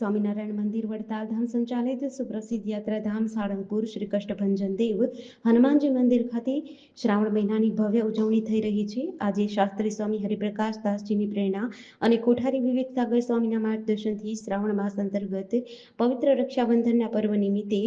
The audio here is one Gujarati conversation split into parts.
સ્વામિનારાયણ મંદિર વડતાલ ધામ સંચાલિત સુપ્રસિદ્ધ યાત્રાધામ સાળંગપુર શ્રી કષ્ટભંજન દેવ હનુમાનજી મંદિર ખાતે શ્રાવણ મહિનાની ભવ્ય ઉજવણી થઈ રહી છે. આજે શાસ્ત્રી સ્વામી હરિપ્રકાશ દાસજીની પ્રેરણા અને કોઠારી વિવેક સાગર સ્વામીના માર્ગદર્શનથી શ્રાવણ માસ અંતર્ગત પવિત્ર રક્ષાબંધનના પર્વ નિમિત્તે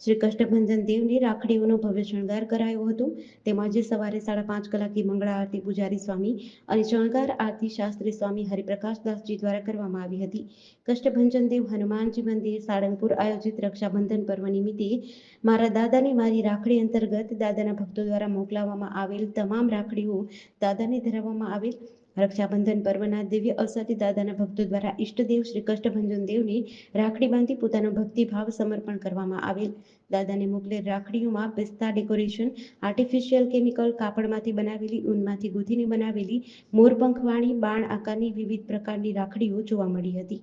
શ્રી કષ્ટભંજન દેવને રાખડીઓનો ભવ્ય શણગાર કરાયો હતો. તેમજ સવારે સાડા પાંચ કલાકે મંગળા આરતી પૂજારી સ્વામી અને શણગાર આરતી શાસ્ત્રી સ્વામી હરિપ્રકાશ દાસજી દ્વારા કરવામાં આવી હતી. કષ્ટભંજન દેવ હનુમાનજી મંદિર, સાળંગપુર આયોજિત રક્ષાબંધન પર્વ નિમિત્તે મારા દાદાની મારી રાખડી અંતર્ગત દાદાના ભક્તો દ્વારા મોકલાવવામાં આવેલ તમામ રાખડીઓ દાદાને ધરાવવામાં આવેલ. રક્ષાબંધન પર્વના દિવ્ય અવસરથી દાદાના ભક્તો દ્વારા ઈષ્ટદેવ શ્રી કષ્ટભંજન દેવને રાખડી બાંધી પોતાનો ભક્તિભાવ સમર્પણ કરવામાં આવેલ. દાદાને મોકલેલ રાખડીઓમાં પિસ્તા ડેકોરેશન, આર્ટિફિશિયલ કેમિકલ કાપડમાંથી બનાવેલી, ઊનમાંથી ગૂંથીને બનાવેલી મોરપંખવાળી બાણ આકારની વિવિધ પ્રકારની રાખડીઓ જોવા મળી હતી.